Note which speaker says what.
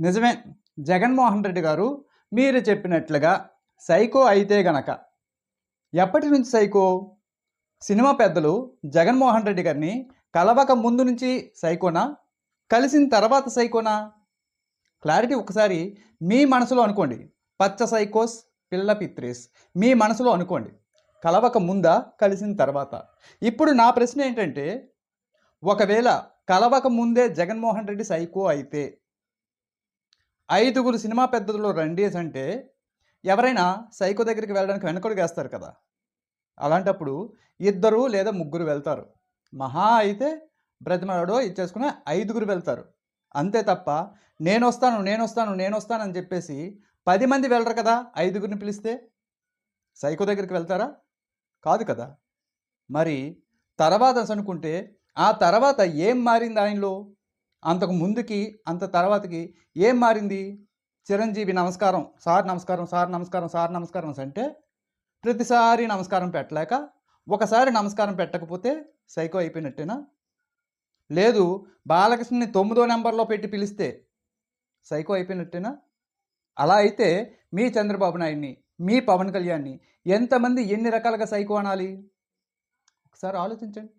Speaker 1: నిజమే. జగన్మోహన్ రెడ్డి గారు మీరు చెప్పినట్లుగా సైకో అయితే గనక ఎప్పటి నుంచి సైకో? సినిమా పెద్దలు జగన్మోహన్ రెడ్డి గారిని కలవక ముందు నుంచి సైకోనా? కలిసిన తర్వాత సైకోనా? క్లారిటీ ఒకసారి మీ మనసులో అనుకోండి. పచ్చ సైకోస్ పిల్ల పిత్రేస్ మీ మనసులో అనుకోండి. కలవక ముందా కలిసిన తర్వాత? ఇప్పుడు నా ప్రశ్న ఏంటంటే ఒకవేళ కలవక ముందే జగన్మోహన్ రెడ్డి సైకో అయితే ఐదుగురు సినిమా పెద్దలు రండీస్ అంటే ఎవరైనా సైకో దగ్గరికి వెళ్ళడానికి వెనకడు వేస్తారు కదా. అలాంటప్పుడు ఇద్దరు లేదా ముగ్గురు వెళ్తారు. మహా అయితే బ్రతిమలాడో ఇచ్చేసుకుని ఐదుగురు వెళ్తారు. అంతే తప్ప నేను వస్తాను నేను వస్తాను నేను వస్తాను అని చెప్పేసి పది మంది వెళ్ళరు కదా ఐదుగురిని పిలిస్తే. సైకో దగ్గరికి వెళ్తారా? కాదు కదా. మరి తర్వాత అనుకుంటే ఆ తర్వాత ఏం మారింది ఆయనలో? అంతకు ముందుకి అంత తర్వాతకి ఏం మారింది? చిరంజీవి నమస్కారం. సార్ నమస్కారం సార్ నమస్కారం సార్ నమస్కారం అంటే ప్రతిసారి నమస్కారం పెట్టలేక ఒకసారి నమస్కారం పెట్టకపోతే సైకో అయిపోయినట్టేనా? లేదు బాలకృష్ణని తొమ్మిదో నెంబర్లో పెట్టి పిలిస్తే సైకో అయిపోయినట్టేనా? అలా అయితే మీ చంద్రబాబు నాయుడిని మీ పవన్ కళ్యాణ్ని ఎంతమంది ఎన్ని రకాలుగా సైకో అనాలి? ఒకసారి ఆలోచించండి.